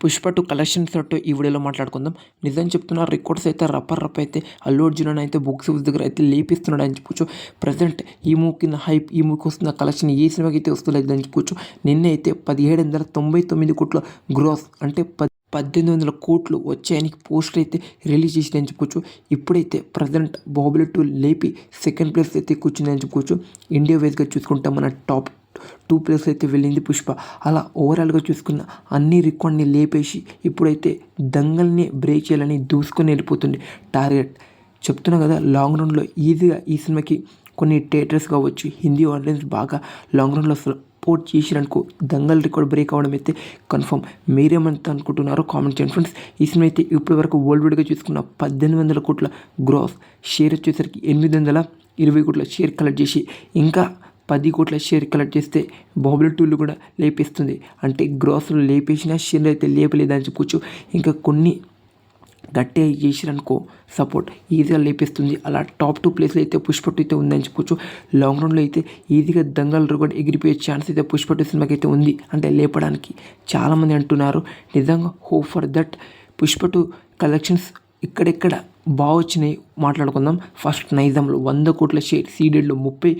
Pushpa to collections తోటి ఈ వీడియోలో మాట్లాడుకుందాం. నిజం చెప్తున్నా రికార్డ్స్ అయితే రప్పర్ రప్ అయితే అల్లు అర్జున్ అయితే బుక్స్ దగ్గర అయితే లేపిస్తున్నాడు అని చెప్పొచ్చు. ప్రజెంట్ ఈ మూవీ కింద హైప్ ఈ మూవీకి వస్తున్న కలెక్షన్ ఏ సినిమాకి అయితే వస్తలేదు అని చెప్పొచ్చు. నిన్న అయితే పదిహేడు వందల తొంభై తొమ్మిది కోట్ల గ్రోస్ అంటే పది పద్దెనిమిది వందల కోట్లు వచ్చాయని పోస్టర్ అయితే రిలీజ్ చేసిందని చెప్పుకోవచ్చు ఇప్పుడైతే ప్రజెంట్ బాహుబలి టూ లేపి సెకండ్ ప్లేస్ అయితే కూర్చుందని చెప్పుకోవచ్చు ఇండియా వైజ్గా చూసుకుంటే మన టాప్ టూ ప్లేస్ అయితే వెళ్ళింది పుష్ప. అలా ఓవరాల్గా చూసుకున్న అన్ని రికార్డ్ని లేపేసి ఇప్పుడైతే దంగల్ని బ్రేక్ చేయాలని దూసుకొని వెళ్ళిపోతుంది టార్గెట్. చెప్తున్నా కదా లాంగ్ రన్లో ఈజీగా ఈ సినిమాకి కొన్ని థియేటర్స్ కావచ్చు హిందీ ఆడియన్స్ బాగా లాంగ్ రన్లో సపోర్ట్ చేసిరనుకో దంగల్ రికార్డ్ బ్రేక్ అవ్వడం అయితే కన్ఫర్మ్ మీరేమంత అనుకుంటున్నారో కామెంట్ చేయండి ఫ్రెండ్స్ ఈ సినిమా అయితే ఇప్పటి వరకు వరల్డ్ వైడ్గా చూసుకున్న పద్దెనిమిది వందల కోట్ల గ్రాస్ షేర్ వచ్చేసరికి ఎనిమిది వందల ఇరవై కోట్ల షేర్ కలెక్ట్ చేసి ఇంకా పది కోట్ల షేర్ కలెక్ట్ చేస్తే బాహుబలి టూలు కూడా లేపిస్తుంది. అంటే గ్రాస్లో లేపేసిన షేర్లు అయితే లేపలేదని చెప్పుకోవచ్చు. ఇంకా కొన్ని గట్టిగా చేసిరనుకో సపోర్ట్ ఈజీగా లేపిస్తుంది. అలా టాప్ టూ ప్లేస్లో అయితే పుష్పట్టు అయితే ఉందని చెప్పొచ్చు లాంగ్ రన్లో అయితే ఈజీగా దంగల్ కూడా ఎగిరిపోయే ఛాన్స్ అయితే పుష్ప సినిమాకి అయితే ఉంది. అంటే లేపడానికి చాలామంది అంటున్నారు. నిజంగా hope for that Pushpa two collections ఇక్కడెక్కడ బాగా వచ్చినాయి మాట్లాడుకుందాం. ఫస్ట్ నైజాంలో వంద కోట్ల షేర్ సీడెడ్లో ముప్పై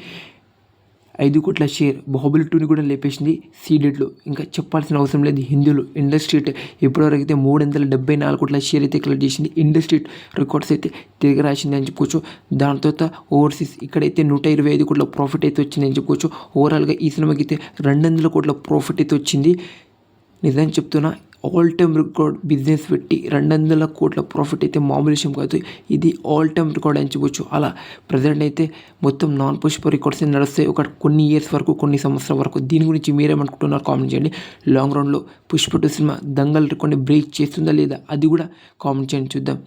ఐదు కోట్ల షేర్ బాహుబలి టూని కూడా లేపేసింది సీడెడ్లు. ఇంకా చెప్పాల్సిన అవసరం లేదు హిందీలో ఇండస్ట్రీ ఇప్పటివరకు అయితే మూడు వందల డెబ్బై నాలుగు కోట్ల షేర్ అయితే కలెక్ట్ చేసింది. ఇండస్ట్రీ రికార్డ్స్ అయితే తిరిగి రాసింది అని చెప్పుకోవచ్చు. దాని తర్వాత ఓవర్సీస్ ఇక్కడైతే నూట ఇరవై ఐదు కోట్ల ప్రాఫిట్ అయితే వచ్చింది అని చెప్పుకోవచ్చు. ఓవరాల్గా ఈ సినిమాకి అయితే రెండు వందల కోట్ల ప్రాఫిట్ అయితే వచ్చింది. నిజం చెప్తున్నా ఆల్ టైమ్ రికార్డ్ బిజినెస్ పెట్టి రెండు వందల కోట్ల ప్రాఫిట్ అయితే మామూలు విషయం కాదు. ఇది ఆల్ టైమ్ రికార్డ్ అని చెప్పొచ్చు. అలా ప్రజెంట్ అయితే మొత్తం నాన్ పుష్ప రికార్డ్స్ నడుస్తాయి. ఒక కొన్ని ఇయర్స్ వరకు కొన్ని సంవత్సరాల వరకు. దీని గురించి మీరేమనుకుంటున్నారు కామెంట్ చేయండి. లాంగ్ రన్లో పుష్ప టూ సినిమా దంగల్ రికార్డ్ని బ్రేక్ చేస్తుందా లేదా అది కూడా కామెంట్ చేయండి. చూద్దాం.